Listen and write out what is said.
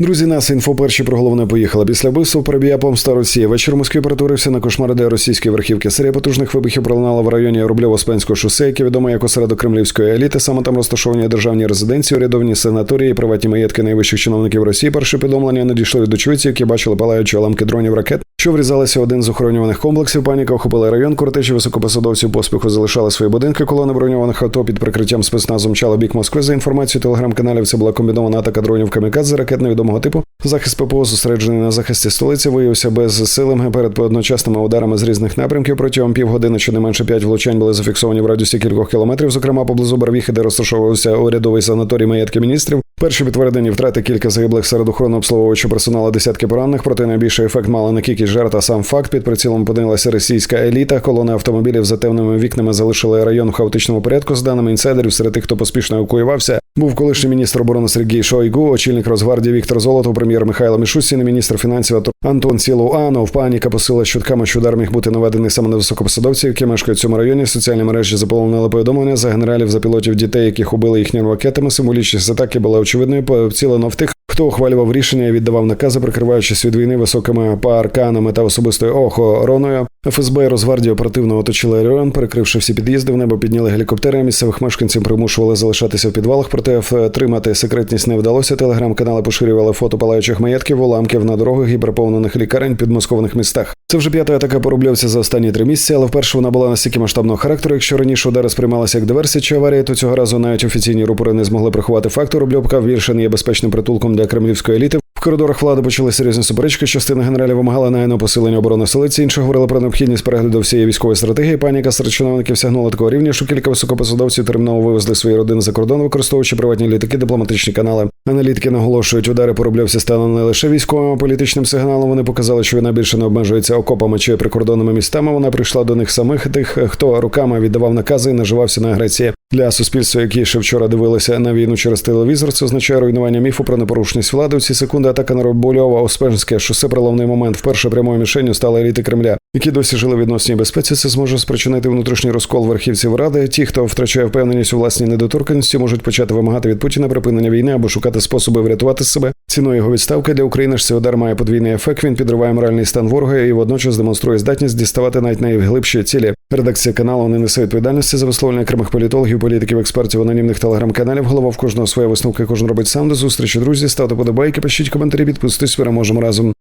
Друзі, нас інфо перші про головне поїхала. Після вбивства перебія помста Росії. Вечір Москві перетворився на кошмари де російської верхівки. Серія потужних вибухів пролунала в районі Рубльово-Спенського шосе, яке відомо як осередок кремлівської еліти. Саме там розташовані державні резиденції, урядовні санаторії, приватні маєтки найвищих чиновників Росії. Перші повідомлення надійшли від очевидців, які бачили палаючі уламки дронів ракет. Що врізалися в один з охоронюваних комплексів, паніка охопила район. Кортежі високопосадовців поспіху залишали свої будинки. Колона броньованих авто під прикриттям спецназу мчала бік Москви. За інформацією телеграм-каналів, це була комбінована атака дронів камікадзе ракет невідомого типу. Захист ППО зосереджений на захисті столиці виявився безсилим перед одночасними ударами з різних напрямків. Протягом півгодини щонайменше п'ять влучань були зафіксовані в радіусі кількох кілометрів, зокрема поблизу Барвіхи, де розташовувався урядовий санаторій маєтки міністрів. Перші підтверджені втрати кілька загиблих серед охорони обслуговуючого персоналу десятки поранених, проте найбільший ефект мала не кількість жертв, а сам факт. Під прицілом опинилася російська еліта. Колони автомобілів за темними вікнами залишили район в хаотичному порядку. З даними інсайдерів, серед тих, хто поспішно евакуювався, був колишній міністр оборони Сергій Шойгу, очільник Росгвардії Віктор Золотов, прем'єр Михайло Мішустін, міністр фінансів Антон Сілуанов. Паніка посила чутками, що удар міг бути наведений саме на високопосадовців, які мешкають в цьому районі. Соціальні мережі заполонили повідомлення за генералів за пілотів дітей, яких убили їхніми ракетами. Символічність атаки була очевидною. Поцілено в тих, хто ухвалював рішення і віддавав накази, прикриваючись від війни високими парканами та особистою охороною. ФСБ і Росгвардія оперативно оточили район, перекривши всі під'їзди в небо, підняли гелікоптери. Місцевих мешканців примушували залишатися в підвалах, проте втримати секретність не вдалося. Телеграм-канали поширювали фото палаючих маєтків, уламків на дорогах і переповнених лікарень під московних містах. Це вже п'ята атака по за останні три місяці, але вперше вона була настільки масштабного характеру. Якщо раніше удари сприймалися як диверсія чи аварія, то цього разу навіть офіційні рупори не змогли приховати факту. Рубльовка більше не є безпечним притулком для кремлівської еліти. В коридорах влади почали серйозні суперечки. Частина генералів вимагала негайного посилення оборони столиці. Інші говорили про необхідність перегляду всієї військової стратегії. Паніка серед чиновників сягнула такого рівня, що кілька високопосадовців терміново вивезли свої родини за кордон, використовуючи приватні літаки, дипломатичні канали. Аналітики наголошують, удари по Рубльовці стали не лише військовим а політичним сигналом. Вони показали, що війна більше не обмежується окопами чи прикордонними містами. Вона прийшла до них самих тих, хто руками віддавав накази і наживався на агресії. Для суспільства, які ще вчора дивилися на війну через телевізор, це означає руйнування міфу про непорушність влади. У ці секунди атака на Робольова Успенське шосе проломний момент. Вперше прямою мішенню стали еліти Кремля, які досі жили в відносній безпеці. Це зможе спричинити внутрішній розкол верхівців ради. Ті, хто втрачає впевненість у власній недоторканності, можуть почати вимагати від Путіна припинення війни або шукати способи врятувати себе. Ціною його відставки для України ж цей удар має подвійний ефект. Він підриває моральний стан ворога і водночас демонструє здатність діставати навіть найглибші цілі. Редакція каналу не несе відповідальності за висловлення окремих політологів, політиків, експертів, анонімних телеграм-каналів. Голова в кожного своє висновки, кожен робить сам до зустрічі. Друзі, ставте подобайки, пишіть коментарі, підписуйтесь, переможемо разом.